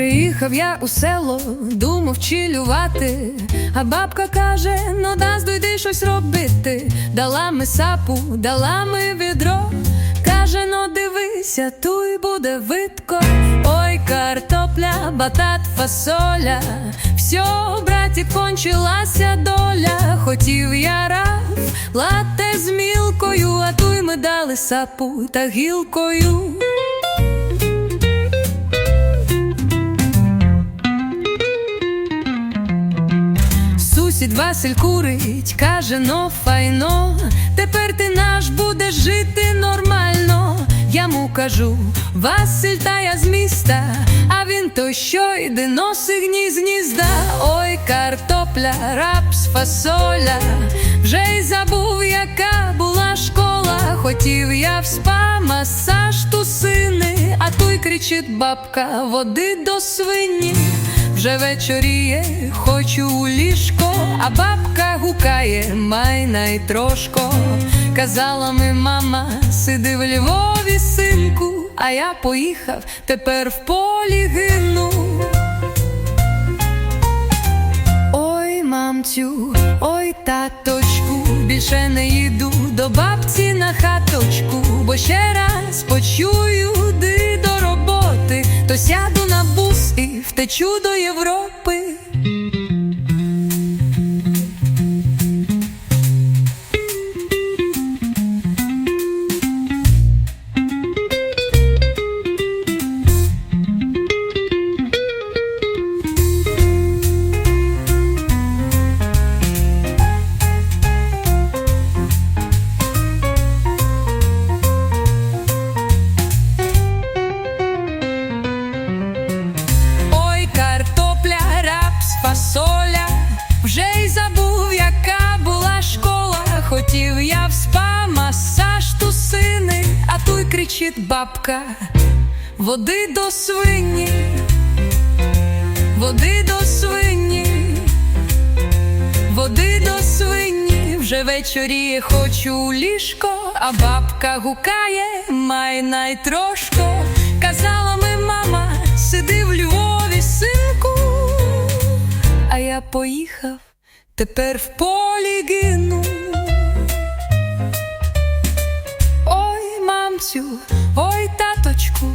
Їхав я у село, думав чилювати, а бабка каже, ну дасть дойди щось робити. Дала ми сапу, дала ми відро. Каже, ну дивися, туй буде видко. Ой, картопля, батат, фасоля. Всьо, браті, кончилася доля. Хотів я раф, лате з мілкою, а туй ми дали сапу та гілкою. Сусід Василь курить, каже, но файно, тепер ти наш будеш жити нормально. Я му кажу, Василь, та я з міста, а він то що йде носить гніз гнізда. Ой, картопля, рапс, фасоля, вже й забув, яка була школа. Хотів я в спа, масаж тусини, а той кричить бабка, води до свині. Вже вечоріє, хочу у ліжко, а бабка гукає, май найтрошко. Казала ми, мама, сиди в Львові, синку, а я поїхав, тепер в полі гину. Ой, мамцю, ой, таточку, більше не їду до бабці на хаточку, бо ще раз почую ди до роботи, то сяду на бус і втечу до Європи. Забув, яка була школа. Хотів я в спа, масаж тусини, а той кричить бабка, води до свині, води до свині, води до свині, вже вечоріє, хочу ліжко, а бабка гукає, май найтрошко. Казала ми, мама, сиди в Львові, синку, а я поїхав, тепер в полі гину. Ой, мамцю, ой, таточку,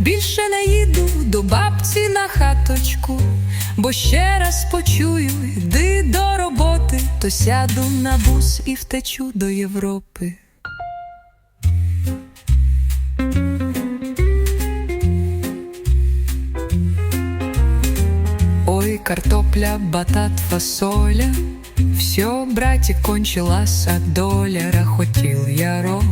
більше не їду до бабці на хаточку, бо ще раз почую, йди до роботи, то сяду на бус і втечу до Європи. Помидоры, картопля, батат, фасоля Все, братик, кончилась от доляра Хотів я ров,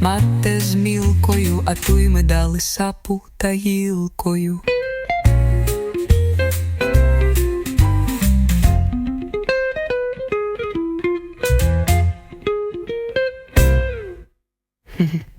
мате з мілкою, а ту ми дали сапу та гілкою. Mm-hmm.